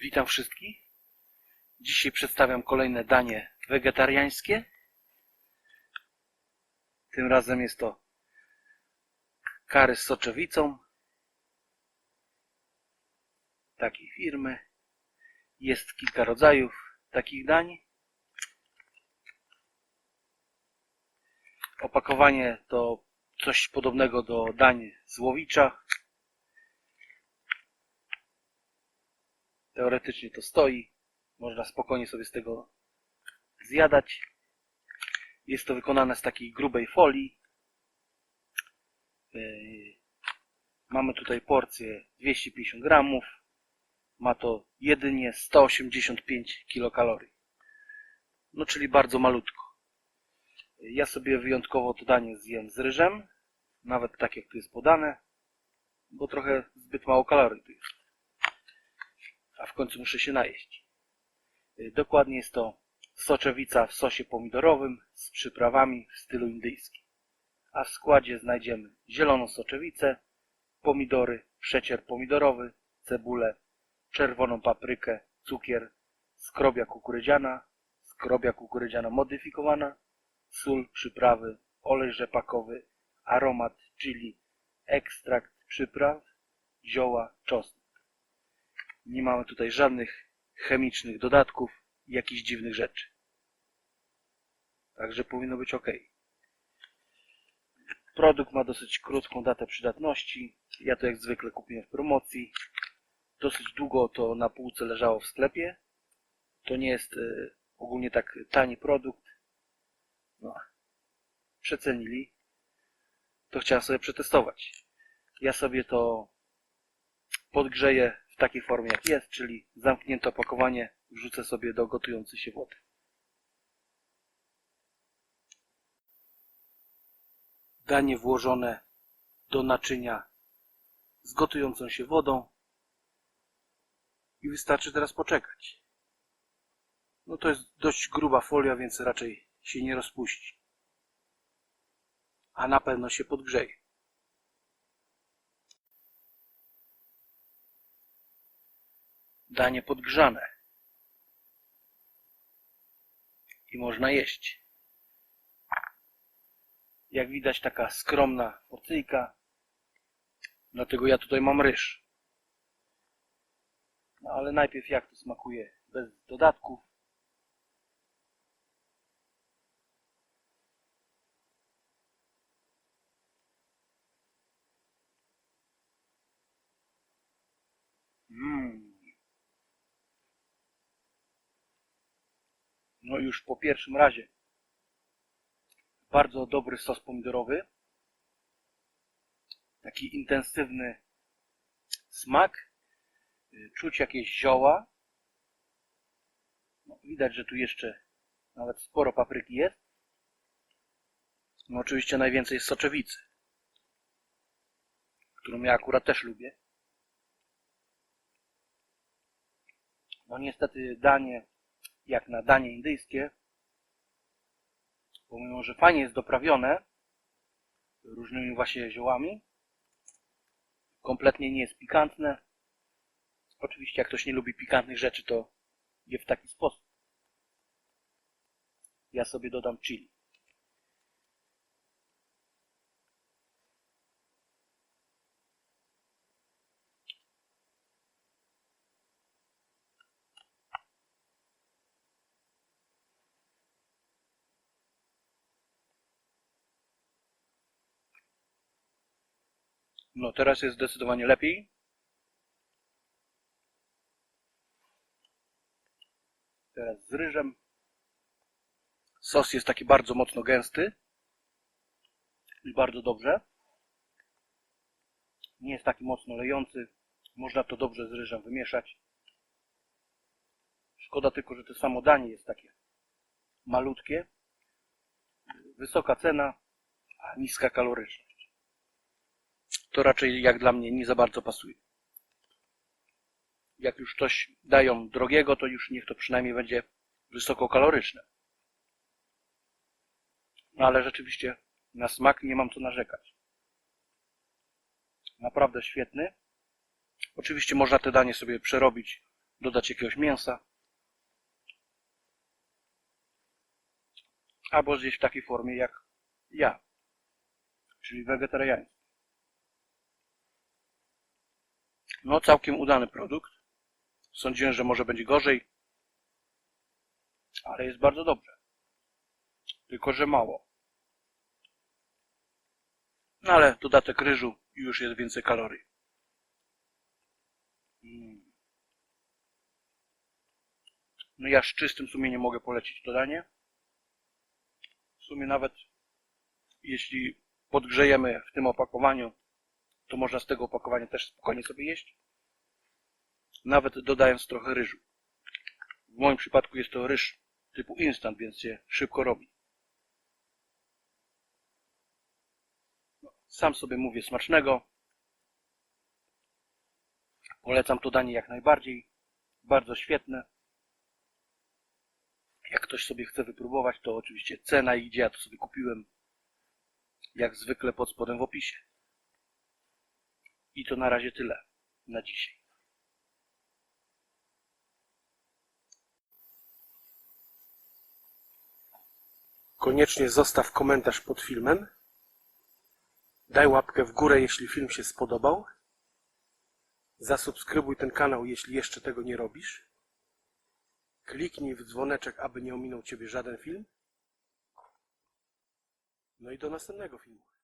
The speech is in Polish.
Witam wszystkich. Dzisiaj przedstawiam kolejne danie wegetariańskie. Tym razem jest to kary z soczewicą takiej firmy. Jest kilka rodzajów takich dań. Opakowanie to coś podobnego do dań z łowicza. Teoretycznie to stoi. Można spokojnie sobie z tego zjadać. Jest to wykonane z takiej grubej folii. Yy, Mamy tutaj porcję 250 gramów. Ma to jedynie 185 kilokalorii. No czyli bardzo malutko. Ja sobie wyjątkowo to danie zjem z ryżem. Nawet tak jak tu jest podane. Bo trochę zbyt mało kalorii tu jest a w końcu muszę się najeść. Y, Dokładnie jest to soczewica w sosie pomidorowym z przyprawami w stylu indyjskim. A w składzie znajdziemy zieloną soczewicę, pomidory, przecier pomidorowy, cebulę, czerwoną paprykę, cukier, skrobia kukurydziana, skrobia kukurydziana modyfikowana, sól, przyprawy, olej rzepakowy, aromat, czyli ekstrakt przypraw, zioła, czosnek. Nie mamy tutaj żadnych chemicznych dodatków jakichś dziwnych rzeczy. Także powinno być ok. Produkt ma dosyć krótką datę przydatności. Ja to jak zwykle kupiłem w promocji. Dosyć długo to na półce leżało w sklepie. To nie jest e, ogólnie tak tani produkt. No, przecenili. To chciałem sobie przetestować. Ja sobie to podgrzeję takiej formie jak jest, czyli zamknięte opakowanie wrzucę sobie do gotującej się wody. Danie włożone do naczynia z gotującą się wodą i wystarczy teraz poczekać. No to jest dość gruba folia, więc raczej się nie rozpuści. A na pewno się podgrzeje. Danie podgrzane. I można jeść. Jak widać taka skromna porcyjka. Dlatego ja tutaj mam ryż. No ale najpierw jak to smakuje bez dodatków. No już po pierwszym razie bardzo dobry sos pomidorowy. Taki intensywny smak. Czuć jakieś zioła. No, widać, że tu jeszcze nawet sporo papryki jest. No oczywiście najwięcej soczewicy, którą ja akurat też lubię. No niestety danie jak na danie indyjskie, pomimo, że fajnie jest doprawione różnymi właśnie ziołami, kompletnie nie jest pikantne. Oczywiście jak ktoś nie lubi pikantnych rzeczy, to je w taki sposób. Ja sobie dodam chili. No teraz jest zdecydowanie lepiej. Teraz z ryżem. Sos jest taki bardzo mocno gęsty. I bardzo dobrze. Nie jest taki mocno lejący. Można to dobrze z ryżem wymieszać. Szkoda tylko, że to samo danie jest takie malutkie. Wysoka cena, a niska kaloryczność to raczej jak dla mnie nie za bardzo pasuje. Jak już coś dają drogiego, to już niech to przynajmniej będzie wysokokaloryczne. No ale rzeczywiście na smak nie mam co narzekać. Naprawdę świetny. Oczywiście można te danie sobie przerobić dodać jakiegoś mięsa. Albo zjeść w takiej formie jak ja, czyli wegetariański. No, całkiem udany produkt. Sądziłem, że może będzie gorzej, ale jest bardzo dobrze. Tylko, że mało. No ale dodatek ryżu i już jest więcej kalorii. Mm. No ja z czystym sumieniem mogę polecić to danie. W sumie nawet jeśli podgrzejemy w tym opakowaniu, to można z tego opakowania też spokojnie sobie jeść. Nawet dodając trochę ryżu. W moim przypadku jest to ryż typu instant, więc się szybko robi. Sam sobie mówię smacznego. Polecam to danie jak najbardziej. Bardzo świetne. Jak ktoś sobie chce wypróbować, to oczywiście cena i gdzie ja to sobie kupiłem. Jak zwykle pod spodem w opisie. I to na razie tyle na dzisiaj. Koniecznie zostaw komentarz pod filmem. Daj łapkę w górę, jeśli film się spodobał. Zasubskrybuj ten kanał, jeśli jeszcze tego nie robisz. Kliknij w dzwoneczek, aby nie ominął Ciebie żaden film. No i do następnego filmu.